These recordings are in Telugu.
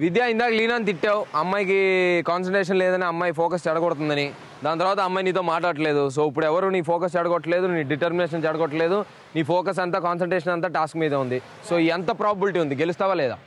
విద్య ఇందాక లీనాని తిట్టావు. అమ్మాయికి కాన్సన్ట్రేషన్ లేదని అమ్మాయి ఫోకస్ చెడగొడుతుందని. దాని తర్వాత అమ్మాయి నీతో మాట్లాడట్లేదు. సో ఇప్పుడు ఎవరు నీ ఫోకస్ చెడగొట్టలేదు నీ డిటర్మినేషన్ చెడగొట్టలేదు నీ ఫోకస్ అంతా కాన్సన్ట్రేషన్ అంతా టాస్క్ మీద ఉంది. సో ఎంత ప్రాబిలిటీ ఉంది? గెలుస్తావా లేదా?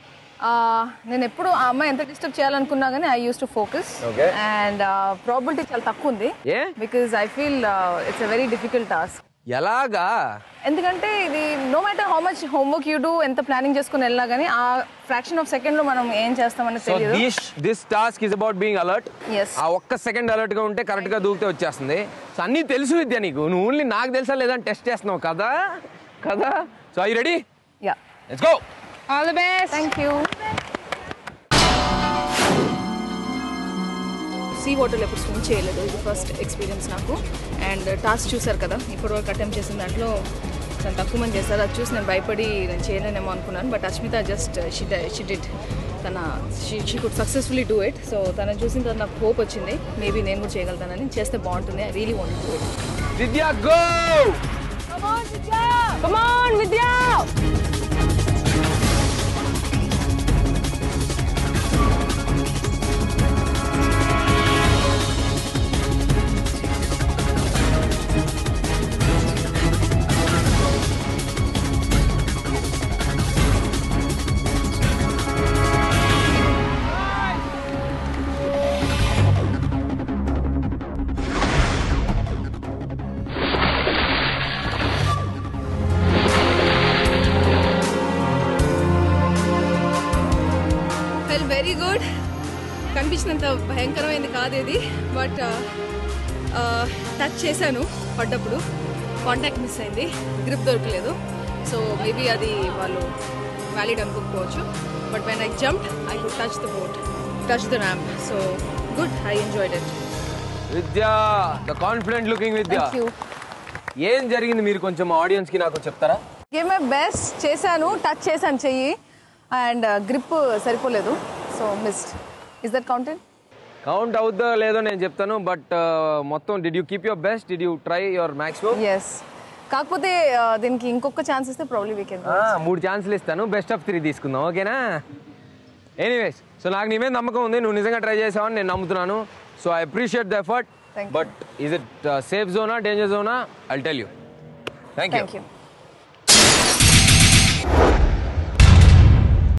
నేను ఎప్పుడు ఆ అమ్మాయి ఎంత డిస్టర్బ్ చేయాలనుకున్నా కానీ I use to focus. And probability చాలా తక్కువ ఉంది. ఏ? Because I feel it's a very difficult task ఎలాగా? ఎందుకంటే ఇది no matter how much homework you do ఎంత ప్లానింగ్ చేసుకుని వెళ్ళినా కానీ ఆ ఫ్రాక్షన్ ఆఫ్ సెకండ్లో మనం ఏం చేస్తామని సో తెలియదు this this task is about being alert ఆ ఒక్క సెకండ్ అలర్ట్గా ఉంటే కరెక్ట్గా దూకితే వచ్చేస్తుంది. సో అన్నీ తెలుసు విద్య నీకు. నువ్వు ఓన్లీ నాకు తెలుసా లేదని టెస్ట్ చేస్తున్నావు. కదా? కదా? So I ready ya let's go all the best thank you sea వాటర్లో ఎప్పుడు స్విమ్ చేయలేదు. ఇది ఫస్ట్ ఎక్స్పీరియన్స్ నాకు. అండ్ టాస్క్ చూసారు కదా. ఇప్పటివరకు అటెంప్ట్ చేసిన దాంట్లో చాలా తక్కువ మంది చేస్తారు అది చూసి నేను భయపడి నేను చేయలేనేమో అనుకున్నాను. But Asmita just she she did తన she she could successfully do it so తనని చూసిన తర్వాత నాకు హోప్ వచ్చింది. మేబీ నేను కూడా చేయగలుగుతానని. చేస్తే బాగుంటుంది. I really want do it Vidya go Come on, Vidya! Felt very good. కనిపించినంత భయంకరమైంది కాదు ఇది బట్ టచ్ చేశాను పడ్డప్పుడు. కాంటాక్ట్ మిస్ అయింది గ్రిప్ దొరకలేదు. సో మేబీ అది వాళ్ళు valid అనుకోకపోవచ్చు. But when I jump I could touch the boat touch the ramp so good I enjoyed it Vidya the confident looking Vidya. Thank you ఏం జరిగింది మీరు కొంచెం ఆడియన్స్కి నాకు చెప్తారా? గేమ్ మై బెస్ట్ చేశాను టచ్ చేశాను చెయ్యి. అండ్ గ్రిప్ సరిపోలేదు. So missed is that counted count అవుద్దో లేదో నేను చెప్తాను బట్ మొత్తం did you keep your best did you try your maximum yes కాకపోతే uh, దీనికి ఇంకొక ఛాన్స్ ఇస్తే ప్రాబ్లీ వీ కెన్ మూడు ఛాన్సులు ఇస్తాను. బెస్ట్ ఆఫ్ త్రీ తీసుకుందాం ఓకేనా ఎనీవేస్ సో నాకు నీ మీద నమ్మకం ఉంది నువ్వు నిజంగా ట్రై చేసావని నేను నమ్ముతున్నాను. So I appreciate the effort. But is it safe Zona danger Zona I tell you thank you